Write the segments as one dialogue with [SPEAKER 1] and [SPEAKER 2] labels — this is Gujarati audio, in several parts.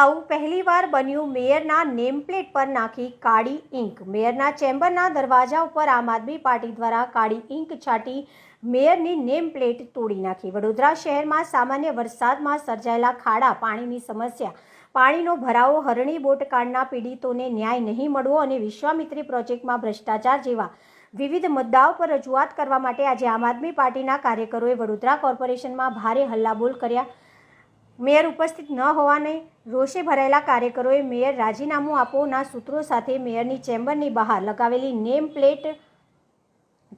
[SPEAKER 1] એકવાર બન્યું. મેયરના નેમપ્લેટ પર નાખી કાળી ઇંક મેયરના ચેમ્બરના દરવાજા ઉપર આમ આદમી પાર્ટી દ્વારા કાળી ઇંક છાંટી મેયરની નેમપ્લેટ તોડી નાખી. વડોદરા શહેરમાં સામાન્ય વરસાદમાં સર્જાયેલા ખાડા, પાણીની સમસ્યા, પાણીનો ભરાવો, હરણી બોટકાંડના પીડિતોને ન્યાય નહીં મળવો અને વિશ્વામિત્રી પ્રોજેક્ટમાં ભ્રષ્ટાચાર જેવા વિવિધ મુદ્દાઓ પર રજૂઆત કરવા માટે આજે આમ આદમી પાર્ટીના કાર્યકરોએ વડોદરા કોર્પોરેશનમાં ભારે હલ્લાબોલ કર્યા. મેયર ઉપસ્થિત ન હોવાને રોષે ભરાયેલા કાર્યકરોએ મેયર રાજીનામું આપોના સૂત્રો સાથે મેયરની ચેમ્બરની બહાર લગાવેલી નેમ પ્લેટ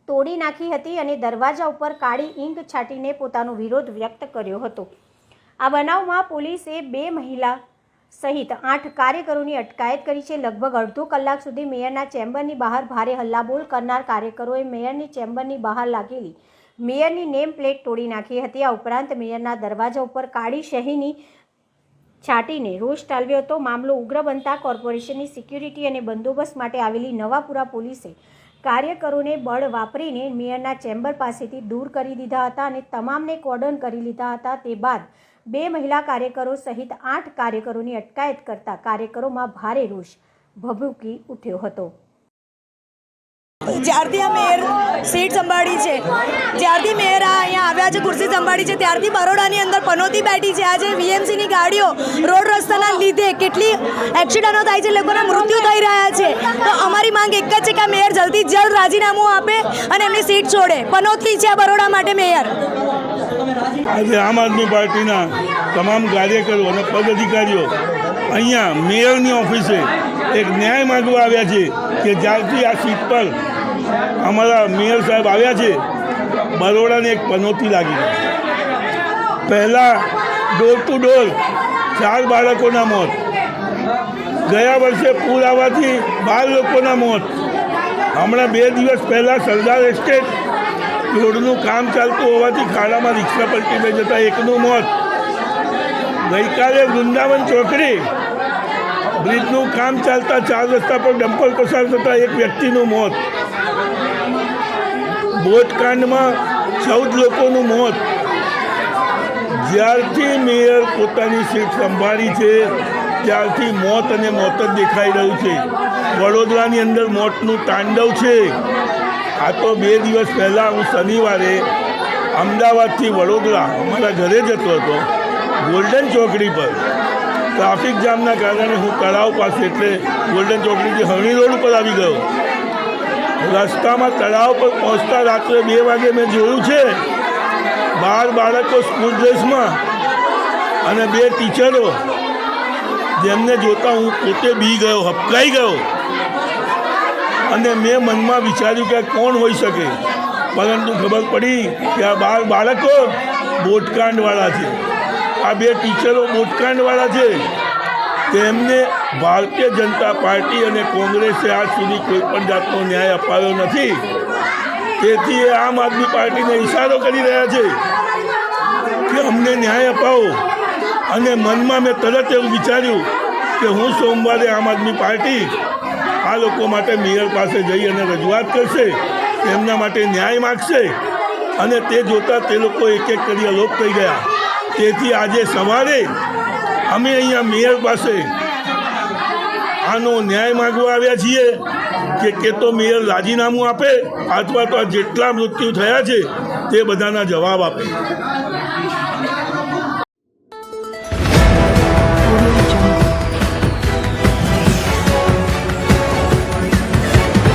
[SPEAKER 1] તોડી નાખી હતી અને દરવાજા ઉપર કાળી ઇંક છાંટીને પોતાનો વિરોધ વ્યક્ત કર્યો હતો. આ બનાવમાં પોલીસે બે મહિલા સહિત આઠ કાર્યકરોની અટકાયત કરી છે. લગભગ અડધો કલાક સુધી મેયરના ચેમ્બરની બહાર ભારે હલ્લાબોલ કરનાર કાર્યકરોએ મેયરની ચેમ્બરની બહાર લાગેલી મેયરની નેમ પ્લેટ તોડી નાખી હતી. આ ઉપરાંત મેયરના દરવાજા ઉપર કાળી શહીની છાંટીને રોષ ટાલવ્યો હતો. મામલો ઉગ્ર બનતા કોર્પોરેશનની સિક્યુરિટી અને બંદોબસ્ત માટે આવેલી નવાપુરા પોલીસે કાર્યકરોને બળ વાપરીને મેયરના ચેમ્બર પાસેથી દૂર કરી દીધા હતા અને તમામને કોર્ડન કરી લીધા હતા. તે બાદ બે મહિલા કાર્યકરો સહિત આઠ કાર્યકરોની અટકાયત કરતા કાર્યકરોમાં ભારે રોષ ભભૂકી ઉઠ્યો હતો.
[SPEAKER 2] જ્યારથી આ મેયર સીટ સંભાળી છે, જ્યારથી મેયર આ અહીંયા આવ્યા છે ખુરશી સંભાળી છે, ત્યારથી બરોડાની અંદર પનોતી બેઠી છે. આજે વીએમસીની ગાડીઓ રોડ રસ્તાના લીધે કેટલી એક્સિડન્ટો થાય છે, લોકોના મૃત્યુ થઈ રહ્યા છે. તો અમારી માંગ એક જ છે કે મેયર જલ્દી જલ્દ રાજીનામું આપે અને એમની સીટ છોડે. પનોતી છે બરોડા માટે મેયર.
[SPEAKER 3] આજે આમ આદમી પાર્ટીના તમામ કાર્યકરો અને પદાધિકારીઓ અહીંયા મેયરની ઓફિસે એક ન્યાય માંગવા આવ્યા છે કે જ્યારથી આ સીટ પર અમારા મેયર સાહેબ આવ્યા છે. બરોડાને એક પનોતી લાગી. પહેલાં ડોર ટુ ડોર ચાર બાળકોના મોત. ગયા વર્ષે પૂર આવવાથી બાર લોકોના મોત. હમણાં બે દિવસ પહેલાં સરદાર એસ્ટેટ રોડનું કામ ચાલતું હોવાથી ખાડામાં રિક્ષા પલટીને જતા એકનું મોત. ગઈકાલે વૃંદાવન ચોકડી બ્રિજનું કામ ચાલતા ચાર રસ્તા પર ડમ્પર પસાર થતાં એક વ્યક્તિનું મોત. બોટકાંડમાં ચૌદ લોકોનું મોત. જ્યારથી મેયર પોતાની સીટ સંભાળી છે, ત્યારથી મોત અને મોત જ દેખાઈ રહ્યું છે. વડોદરાની અંદર મોતનું તાંડવ છે. આ તો બે દિવસ પહેલાં હું શનિવારે અમદાવાદથી વડોદરા અમારા ઘરે જતો હતો, ગોલ્ડન ચોકડી પર. ટ્રાફિક જામના કારણે હું તળાવ પાસે એટલે ગોલ્ડન ચોકડીથી હણી રોડ ઉપર આવી ગયો. રસ્તામાં તળાવ પર પહોંચતા રાત્રે બે વાગે મેં જોયું છે, બાર બાળકો સ્કૂલ ડ્રેસમાં અને બે ટીચરો, જેમને જોતા હું પોતે બી ગયો હપકાઈ ગયો. અને મેં મનમાં વિચાર્યું કે કોણ હોઈ શકે? પરંતુ ખબર પડી કે આ બાર બાળકો બોટકાંડવાળા છે. આ બે ટીચરો બોટકાંડવાળા છે. તેમને ભારતીય જનતા પાર્ટી અને કોંગ્રેસે આજ સુધી કોઈ પણ જાતનો ન્યાય અપાયો નથી. તેથી એ આમ આદમી પાર્ટીને ઇશારો કરી રહ્યા છે કે અમને ન્યાય અપાવો. અને મનમાં મેં તરત એવું વિચાર્યું કે હું સોમવારે આમ આદમી પાર્ટી આ લોકો માટે મેયર પાસે જઈ અને રજૂઆત કરશે, તેમના માટે ન્યાય માગશે અને તે જોતાં તે લોકો એક એક કરી અલોપ થઈ ગયા. તેથી આજે સવારે અમે અહીંયા મેયર પાસે આનો ન્યાય માગવા આવ્યા છીએ કે કે તો મેયર રાજીનામું આપે અથવા તો જેટલા મૃત્યુ થયા છે તે બધાના જવાબ આપે.